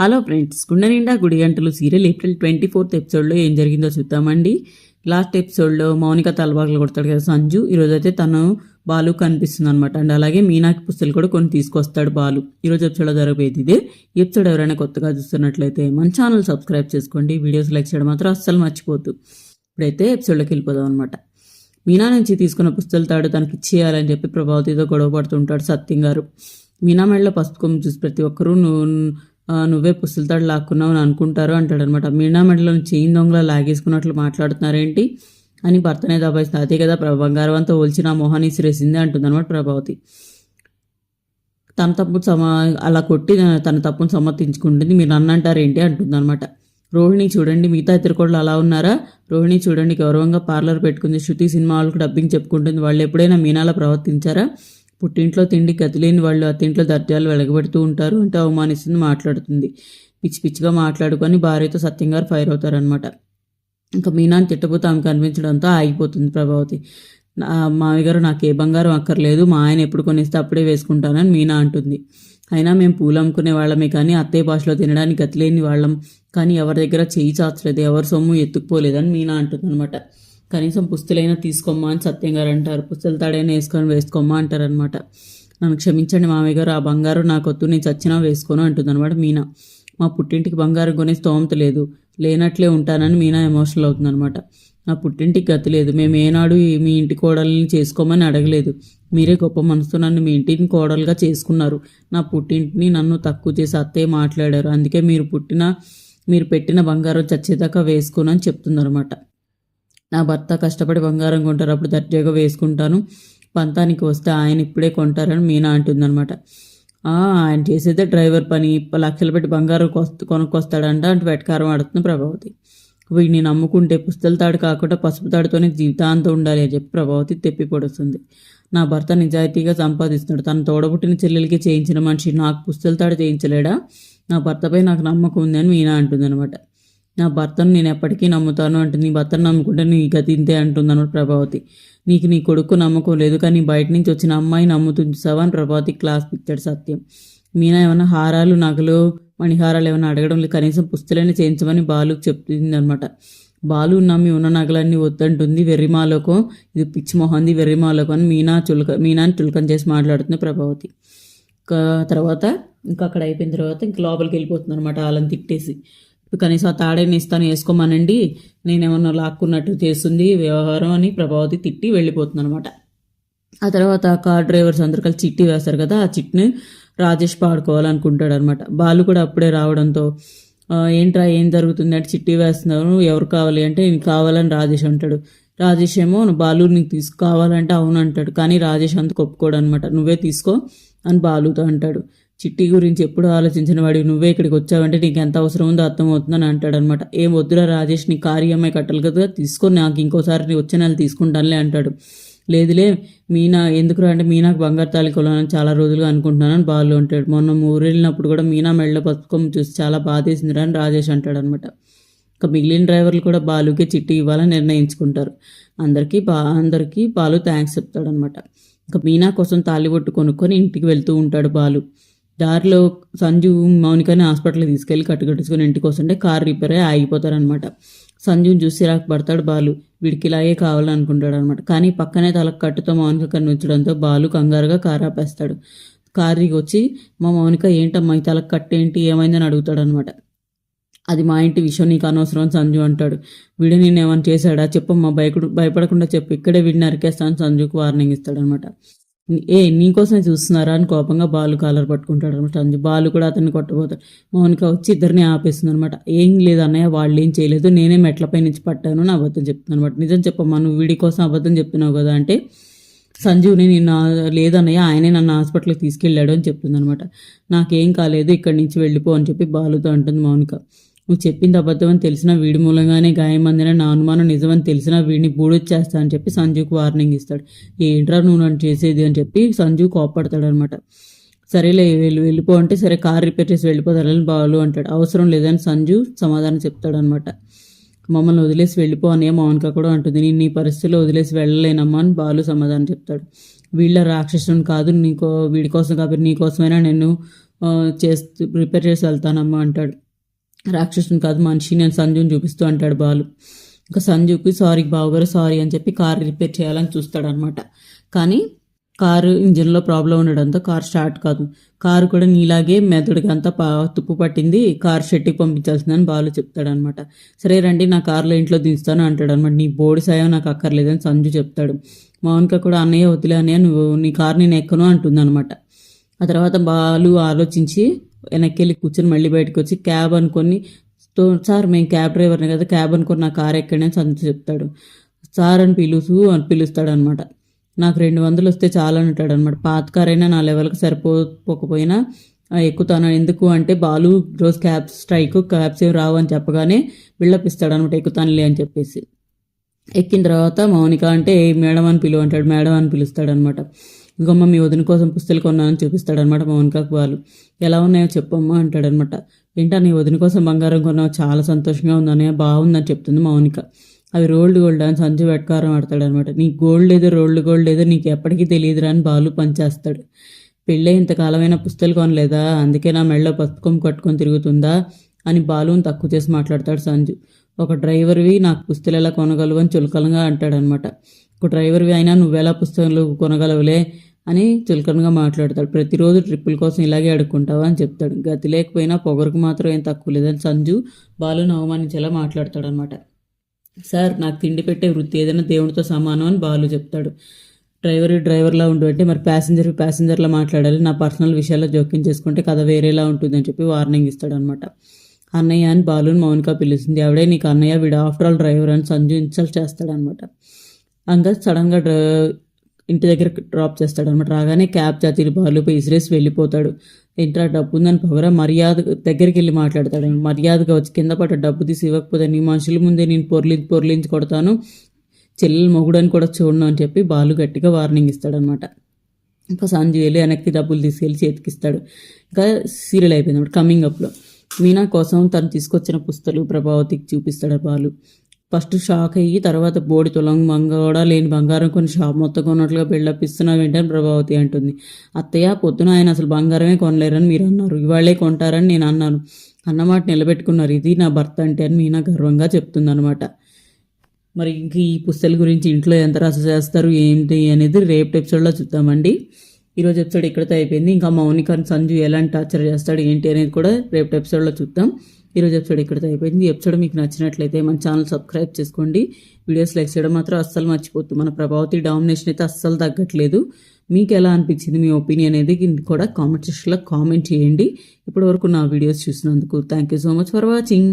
Hello friends గుండె నిండా గుడి గంటలు సీరియల్ ఏప్రిల్ ట్వంటీ ఫోర్త్ ఎపిసోడ్లో ఏం జరిగిందో చూద్దామండి. లాస్ట్ ఎపిసోడ్లో మౌనిక తలబాగులు కొడతాడు కదా సంజు. ఈరోజు అయితే తను బాలు కనిపిస్తుంది అనమాట అండ్ అలాగే మీనాకి పుస్తలు కూడా కొన్ని తీసుకొస్తాడు బాలు. ఈరోజు ఎపిసోడ్లో జరగబోయేది ఇదే. ఎపిసోడ్ ఎవరైనా కొత్తగా చూస్తున్నట్లయితే మన ఛానల్ సబ్స్క్రైబ్ చేసుకోండి. వీడియోస్ లైక్ చేయడం మాత్రం అస్సలు మర్చిపోద్దు ఇప్పుడైతే ఎపిసోడ్లోకి వెళ్ళిపోదాం అనమాట మీనా నుంచి తీసుకున్న పుస్తలు తాడు తనకి ఇచ్చేయాలని చెప్పి ప్రభావతితో గొడవ పడుతుంటాడు సత్యం గారు. మీనా మెడలో పసుపు కొమ్ము చూసి ప్రతి ఒక్కరూ నువ్వు నువ్వే పుస్తలతాడు లాక్కున్నావు అని అనుకుంటారు అంటాడు అనమాట మీనా మెడలో చేయిన్ దొంగలా లాగేసుకున్నట్లు మాట్లాడుతున్నారేంటి? అని భర్తనే దబాయిస్తుంది అదే కదా ప్రభ బంగారవంతో ఒలిచి నా మొహాన్ని సిరేసింది అంటుందన్నమాట ప్రభావతి. తన తప్పును సమ అలా కొట్టి తన తప్పును సమర్థించుకుంటుంది మీరు నన్నంటారేంటి అంటుందన్నమాట రోహిణి చూడండి మిగతా ఇద్దరు కూడా అలా ఉన్నారా? రోహిణి చూడండి గౌరవంగా పార్లర్ పెట్టుకుంది శృతి సినిమా వాళ్ళకి డబ్బింగ్ చెప్పుకుంటుంది వాళ్ళు ఎప్పుడైనా మీనాలా ప్రవర్తించారా? పుట్టింట్లో తిండి గతిలేని వాళ్ళు అత్తింట్లో దర్జాలు వెలగబెడుతూ ఉంటారు అంటే అవమానిస్తుంది మాట్లాడుతుంది. పిచ్చి పిచ్చిగా మాట్లాడుకొని భార్యతో సత్యం గారు ఫైర్ అవుతారనమాట ఇంకా మీనాని తిట్టబోతే ఆమె కనిపించడంతో ఆగిపోతుంది ప్రభావతి. నా మావి గారు నాకు ఏ బంగారం అక్కర్లేదు మా ఆయన ఎప్పుడు కొనిస్తే అప్పుడే వేసుకుంటానని మీనా అంటుంది. అయినా మేము పూలు అమ్ముకునే వాళ్ళమే కానీ అత్తయ్య భాషలో తినడానికి గతిలేని వాళ్ళం కానీ ఎవరి దగ్గర చేయి చాచలేదు ఎవరి సొమ్ము ఎత్తుకుపోలేదని మీనా అంటుంది అనమాట కనీసం పుస్తలైనా తీసుకోమ్మా అని సత్యం గారు అంటారు. పుస్తల తాడైనా వేసుకొని వేసుకోమ్మా అంటారనమాట నన్ను క్షమించండి మామయ్య గారు ఆ బంగారం నాకొద్దు నేను చచ్చినా వేసుకోను అంటుందన్నమాట మీనా. మా పుట్టింటికి బంగారం కొనే స్తోమత లేదు. లేనట్లే ఉంటానని మీనా ఎమోషనల్ అవుతుందనమాట నా పుట్టింటికి గతి లేదు. మేము ఏనాడు మీ ఇంటి కోడల్ని చేసుకోమని అడగలేదు. మీరే గొప్ప మనసుతో నన్ను మీ ఇంటిని కోడలుగా చేసుకున్నారు. నా పుట్టింటిని నన్ను తక్కువ చేసి అత్తయ్య మాట్లాడారు. అందుకే మీరు పుట్టిన మీరు పెట్టిన బంగారం చచ్చేదాకా వేసుకోనని చెప్తుందనమాట నా భర్త కష్టపడి బంగారం కొంటారు అప్పుడు దర్జాగా వేసుకుంటాను. పంతానికి వస్తే ఆయన ఇప్పుడే కొంటారని మీనా అంటుందన్నమాట. ఆయన చేసేదే డ్రైవర్ పని లక్షలు పెట్టి బంగారం కొస్త కొనుక్కొస్తాడంట అంటే వెటకారం ఆడుతుంది ప్రభావతి. వీడిని నమ్ముకుంటే పుస్తల తాడు కాకుండా పసుపు తాడుతోనే జీవితాంతం ఉండాలి అని చెప్పి ప్రభావతి తెప్పి పొడుస్తుంది. నా భర్త నిజాయితీగా సంపాదిస్తున్నాడు. తన తోడబుట్టిన చెల్లెలకి చేయించిన మనిషి నాకు పుస్తల తాడు చేయించలేడా? నా భర్తపై నాకు నమ్మకం ఉంది అని మీనా అంటుందన్నమాట. నా భర్తను నేను ఎప్పటికీ నమ్ముతాను అంటే నీ భర్తను నమ్ముకుంటే నీ గతి ఇంతే అంటుందన్న ప్రభావతి. నీకు నీ కొడుకు నమ్మకం లేదు కానీ బయట నుంచి వచ్చిన అమ్మాయి నమ్ముతుంది చూసావా అని ప్రభావతి క్లాస్ పిచ్చాడు సత్యం. మీనా ఏమైనా హారాలు నగలు మణిహారాలు ఏమైనా అడగడం లేదు కనీసం పుస్తలైనా చేయించమని బాలు చెప్తుంది అనమాట బాలు నమ్మి ఉన్న నగలన్నీ వద్దంటుంది. వెర్రిమాలకు ఇది పిచ్చి మొహంది వెర్రిమాలకు అని మీనా చులక మీనాని చులకం చేసి మాట్లాడుతుంది ప్రభావతి. ఇంకా తర్వాత ఇంకా అక్కడ అయిపోయిన తర్వాత ఇంక లోపలికి వెళ్ళిపోతుంది అనమాట వాళ్ళని తిట్టేసి. కనీసం ఆ తాడేని ఇస్తాను వేసుకోమనండి. నేనేమన్నా లాక్కున్నట్టు చేస్తుంది వ్యవహారం అని ప్రభావతి తిట్టి వెళ్ళిపోతుంది అనమాట ఆ తర్వాత కార్ డ్రైవర్స్ అందరు కలిసి చిట్టి వేస్తారు కదా ఆ చిట్ని రాజేష్ పాడుకోవాలనుకుంటాడు అనమాట బాలు కూడా అప్పుడే రావడంతో ఏంట్రా ఏం జరుగుతుంది? అంటే చిట్టి వేస్తున్నారు ఎవరు కావాలి అంటే నేను కావాలని రాజేష్ అంటాడు. రాజేష్ ఏమో బాలు నీకు తీసు కావాలంటే అవును అంటాడు. కానీ రాజేష్ అంత ఒప్పుకోడు అనమాట నువ్వే తీసుకో అని బాలుతో అంటాడు. చిట్టి గురించి ఎప్పుడు ఆలోచించిన వాడి నువ్వే ఇక్కడికి వచ్చావంటే నీకు ఎంత అవసరం ఉందో అర్థమవుతుందని అంటాడనమాట. ఏం వద్దురా రాజేష్ నీ కారు ఈఎంఐ కట్టాలి కదా తీసుకొని నాకు ఇంకోసారి నీ వచ్చే నెల తీసుకుంటానులే అంటాడు. లేదులే మీనా ఎందుకురా అంటే మీనాకు బంగారు తాళి చాలా రోజులుగా అనుకుంటున్నానని బాలు అంటాడు. మొన్న ఊరు వెళ్ళినప్పుడు కూడా మీనా మెడలో పసుకొమ్మ చూసి చాలా బాధేసిందిరా అని రాజేష్ అంటాడు అనమాట ఇక మిగిలిన డ్రైవర్లు కూడా బాలుకే చిట్టి ఇవ్వాలని నిర్ణయించుకుంటారు. అందరికీ బా అందరికీ బాలు థ్యాంక్స్ చెప్తాడనమాట. ఇంకా మీనా కోసం తాలిబొట్టు కొనుక్కొని ఇంటికి వెళ్తూ ఉంటాడు బాలు. దారిలో సంజు మౌనికని హాస్పిటల్కి తీసుకెళ్ళి కట్టుకట్టుకుని ఇంటికి వస్తుంటే కార్ రిపేర్ అయ్యి ఆగిపోతారనమాట. సంజుని చూసి రాక పడతాడు బాలు. వీడికి ఇలాగే కావాలనుకుంటాడు అనమాట కానీ పక్కనే తలకు కట్టుతో మౌనిక కనిపించడంతో బాలు కంగారుగా కారు ఆపేస్తాడు. కారు దిగి వచ్చి మా మౌనిక ఏంటమ్మా ఈ తలకు కట్టేంటి? ఏమైందని అడుగుతాడు అనమాట అది మా ఇంటి విషయం నీకు అనవసరం అని సంజు అంటాడు. వీడు నేను ఏమైనా చేశాడా? చెప్పమ్మా భయకుడు భయపడకుండా చెప్పు. ఇక్కడే వీడిని నరికేస్తాను సంజుకు వార్నింగ్ ఇస్తాడు అనమాట ఏ నీకోసమే చూస్తున్నారా అని కోపంగా బాలు కాలర్ పట్టుకుంటాడు అనమాట. బాలు కూడా అతన్ని కొట్టబోతాడు. మౌనిక వచ్చి ఇద్దరిని ఆపేస్తుంది అనమాట. ఏం లేదు అన్నయ్య వాళ్ళు ఏం చేయలేదు. నేనే మెట్లపై నుంచి పట్టాను అని అబద్ధం చెప్తున్నాను అనమాట. నిజం చెప్పమ్మా నువ్వు వీడి కోసం అబద్ధం చెప్తున్నావు కదా అంటే సంజీవ్ని నిన్న లేదన్నయ్య ఆయనే నన్ను హాస్పిటల్కి తీసుకెళ్ళాడు అని చెప్తుంది అనమాట. నాకేం కాలేదు ఇక్కడి నుంచి వెళ్ళిపో అని చెప్పి బాలుతో అంటుంది మౌనిక. నువ్వు చెప్పింది అబద్ధం అని తెలిసిన వీడి మూలంగానే గాయమందిన నా అనుమానం నిజమని తెలిసిన వీడిని బూడొచ్చేస్తా అని చెప్పి సంజుకు వార్నింగ్ ఇస్తాడు. ఏంట్రా నువ్వు నన్ను చేసేది? అని చెప్పి సంజు కోప్పడతాడు అనమాట సరేలే వెళ్ళి వెళ్ళిపో అంటే సరే కార్ రిపేర్ చేసి వెళ్ళిపోతారని బాలు అంటాడు. అవసరం లేదని సంజు సమాధానం చెప్తాడు అనమాట మమ్మల్ని వదిలేసి వెళ్ళిపో అనే మౌనిక కూడా అంటుంది. నేను నీ పరిస్థితిలో వదిలేసి వెళ్ళలేనమ్మా అని బాలు సమాధానం చెప్తాడు. వీళ్ళ రాక్షసుని కాదు నీకో వీడి కోసం కాబట్టి నీ కోసమైనా నేను చేస్తూ ప్రిపేర్ చేసి వెళ్తానమ్మా అంటాడు. రాక్షసుని కాదు మనిషి. నేను సంజుని చూపిస్తూ అంటాడు బాలు. ఇంకా సంజుకి సారీ బావగారు సారీ అని చెప్పి కార్ రిపేర్ చేయాలని చూస్తాడు అనమాట కానీ కారు ఇంజిన్లో ప్రాబ్లం ఉండడంతో కార్ స్టార్ట్ కాదు. కారు కూడా నీలాగే మెదడుకి అంతా పా తుప్పు పట్టింది. కార్ షెట్టికి పంపించాల్సిందని బాలు చెప్తాడు అనమాట సరే రండి నా కార్లో ఇంట్లో దించుతాను అంటాడు అనమాట నీ బోడి సాయం నాకు అక్కర్లేదని సంజు చెప్తాడు. మౌనిక కూడా అన్నయ్య వదిలే అన్నయ్య నువ్వు నీ కారు నేను ఎక్కను అంటుంది అనమాట ఆ తర్వాత బాలు ఆలోచించి వెనక్కి వెళ్ళి కూర్చొని మళ్ళీ బయటకు వచ్చి క్యాబ్ అనుకొని సార్ మేము క్యాబ్ డ్రైవర్ని కదా క్యాబ్ అనుకొని నా కార్ ఎక్కడనే అని చెప్తాడు. సార్ అని పిలుసు అని పిలుస్తాడు అనమాట నాకు రెండు వందలు వస్తే చాలు అంటాడు అనమాట పాత కార్ అయినా నా లెవెల్కి సరిపోకపోయినా ఎక్కుతాను. ఎందుకు? అంటే బాలు రోజు క్యాబ్ స్ట్రైక్ క్యాబ్స్ ఏం రావు అని చెప్పగానే బిల్డప్ ఇస్తాడు అనమాట ఎక్కుతానులే అని చెప్పేసి. ఎక్కిన తర్వాత మౌనిక అంటే మేడం అని పిలువ అంటాడు మేడం అని పిలుస్తాడు అనమాట ఇంకమ్మ మీ వదిన కోసం పుస్తకాలు కొన్నానని చూపిస్తాడనమాట మోహన్ కాకు వాళ్ళు. ఎలా ఉన్నాయో చెప్పమ్మా అంటాడనమాట ఏంటా నీ వదిన కోసం బంగారం కొన్నావు? చాలా సంతోషంగా ఉందని బాగుందని చెప్తుంది మౌనిక. అవి రోల్డ్ గోల్డ్ అని సంజు వెట్కారం ఆడతాడనమాట నీకు గోల్డ్ ఏదో రోల్డ్ గోల్డ్ ఏదో నీకు ఎప్పటికీ తెలియదురా అని బాలు పనిచేస్తాడు పెళ్ళే ఇంతకాలమైన పుస్తకాలు కొనలేదా? అందుకే నా మెళ్ళలో పుస్తకం కట్టుకొని తిరుగుతుందా? అని బాలుని తక్కువ చేసి మాట్లాడతాడు సంజు. ఒక డ్రైవర్వి నాకు పుస్తకాలు ఎలా కొనగలవు అని చులకలంగా అంటాడనమాట ఒక డ్రైవర్వి అయినా నువ్వెలా పుస్తకాలు కొనగలవులే? అని చులకనగా మాట్లాడతాడు. ప్రతిరోజు ట్రిప్పుల కోసం ఇలాగే అడుక్కుంటావా అని చెప్తాడు. గతి లేకపోయినా పొగరుకు మాత్రం ఏం తక్కువ లేదని సంజు బాలుని అవమానించేలా మాట్లాడతాడు అనమాట సార్ నాకు తిండి పెట్టే వృత్తి ఏదైనా దేవునితో సమానం అని బాలు చెప్తాడు. డ్రైవర్ డ్రైవర్లా ఉండు అంటే మరి ప్యాసింజర్ ప్యాసింజర్లా మాట్లాడాలి. నా పర్సనల్ విషయాల్లో జోక్యం చేసుకుంటే కథ వేరేలా ఉంటుందని చెప్పి వార్నింగ్ ఇస్తాడు అనమాట అన్నయ్య అని బాలుని మౌనిక పిలుస్తుంది. ఆవిడే నీకు అన్నయ్య వీడు ఆఫ్టర్ ఆల్ డ్రైవర్ అని సంజు ఇన్సల్ట్ చేస్తాడనమాట. అంగా సడన్గా డ్ర ఇంటి దగ్గర డ్రాప్ చేస్తాడు అనమాట రాగానే క్యాబ్ జాతీయ బాలుపై ఇసిరేసి వెళ్ళిపోతాడు. ఏంట్రా డబ్బు ఉందని పొగరా మర్యాద దగ్గరికి వెళ్ళి మాట్లాడతాడు. మర్యాదగా వచ్చి కింద పట్ట డబ్బు తీసి ఇవ్వకపోతే నీ మనుషుల ముందే నేను పొర్లించి పొర్లించి కొడతాను. చెల్లెలు మొగుడని కూడా చూడను అని చెప్పి బాలు గట్టిగా వార్నింగ్ ఇస్తాడనమాట. ఇంకా సంజయ్ వెళ్ళి వెనక్కి డబ్బులు తీసుకెళ్ళి చేతికిస్తాడు ఇంకా సీరియల్ అయిపోయింది అనమాట కమింగ్ అప్లో. మీనా కోసం తను తీసుకొచ్చిన పుస్తలు ప్రభావతికి చూపిస్తాడు బాలు. ఫస్ట్ షాక్ అయ్యి తర్వాత బోడి తులం మంగ కూడా లేని బంగారం కొన్ని షాప్ మొత్తం కొన్నట్లుగా బిల్డప్ ఇస్తున్నావు ఏంటని ప్రభావతి అంటుంది. అత్తయ్య పొద్దున ఆయన అసలు బంగారమే కొనలేరని మీరు అన్నారు. ఇవాళే కొంటారని నేను అన్నాను. అన్నమాట నిలబెట్టుకున్నారు. ఇది నా భర్త అంటే అని మీనా గర్వంగా చెప్తుందనమాట మరి ఇంక ఈ పుస్తల గురించి ఇంట్లో ఎంత రస చేస్తారు ఏంటి అనేది రేపు ఎపిసోడ్లో చూద్దామండి. ఈరోజు ఎపిసోడ్ ఇక్కడితో అయిపోయింది. ఇంకా మౌనిక సంజు ఎలాంటి టార్చర్ చేస్తాడు ఏంటి అనేది కూడా రేపు ఎపిసోడ్లో చూద్దాం. ఈరోజు ఎపిసోడ్ ఇక్కడితో అయిపోయింది. ఎపిసోడ్ మీకు నచ్చినట్లయితే మన ఛానల్ సబ్స్క్రైబ్ చేసుకోండి. వీడియోస్ లైక్ చేయడం మాత్రం అస్సలు మర్చిపోద్దు మన ప్రభావతి డామినేషన్ అయితే అస్సలు తగ్గట్లేదు. మీకు ఎలా అనిపించింది మీ ఒపీనియన్ అనేది కూడా కామెంట్ సెక్షన్లో కామెంట్ చేయండి. ఇప్పటివరకు నా వీడియోస్ చూసినందుకు thank you so much for watching